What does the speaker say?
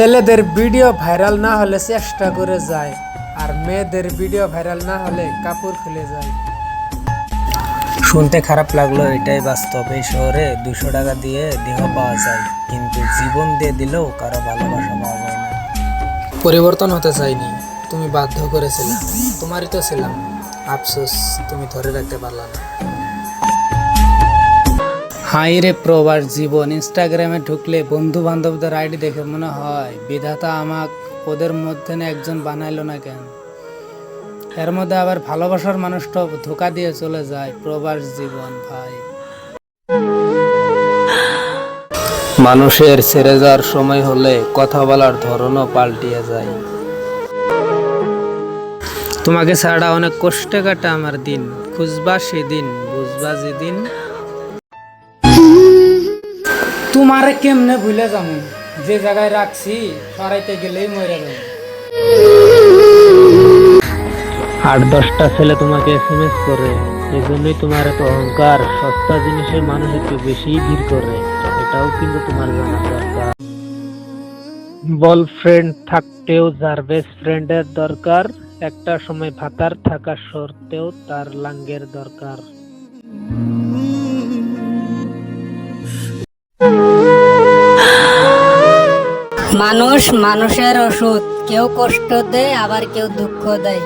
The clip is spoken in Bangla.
ছেলেদের ভিডিও ভাইরাল না হলে চেষ্টা করে যায় আর মেয়েদের ভিডিও ভাইরাল না হলে কাপড় খুলে যায়। শুনতে খারাপ লাগল এটাই বাস্তব। এই শহরে দুশো টাকা দিয়ে দেহ পাওয়া যায় কিন্তু জীবন দিয়ে দিলেও কারও ভালোবাসা পাওয়া যায় না। পরিবর্তন হতে চাইনি। তুমি বাধ্য করেছিলে। তোমারই তো ছিলাম। আফসোস তুমি ধরে রাখতে পারলা না। হাই রে প্রবার জীবন ইনস্টাগ্রামে ঢুকলে বন্ধু বান্ধবদের আইডি দেখে মনে হয়, বিধাতা আমাক ওদের মধ্যে না একজন বানাইলো না কেন? এর মধ্যে আবার ভালোবাসার মানুষটা ধোকা দিয়ে চলে যায় প্রবাস জীবন, ভাই। মানুষের ছেড়ে যাওয়ার সময় হলে কথা বলার ধরনও পাল্টিয়ে যায়। তোমাকে ছাড়া অনেক কষ্টে কাটা আমার দিন। খুঁজবা সেদিন, বুঝবা যেদিন। তোমারে কেমনে ভুলে যাব? যে জায়গায় রাখছি, সরাইতে গেলেই মরে যাব। আট, দশটা ছেলে তোমাকে এস এম এস করে, এজন্যই তোমার এত অহংকার। সস্তা জিনিসের মানুষ একটু বেশি ভিড় করে, এটাও কিন্তু তোমার জানা দরকার। বল ফ্রেন্ড থাকতেও যার বেস্ট ফ্রেন্ডের দরকার, একটা সময় ভাতার থাকা সত্ত্বেও তার লাঙ্গের দরকার। মানুষ মানুষের ওষুধ। কেউ কষ্ট দেয় আবার কেউ দুঃখ দেয়।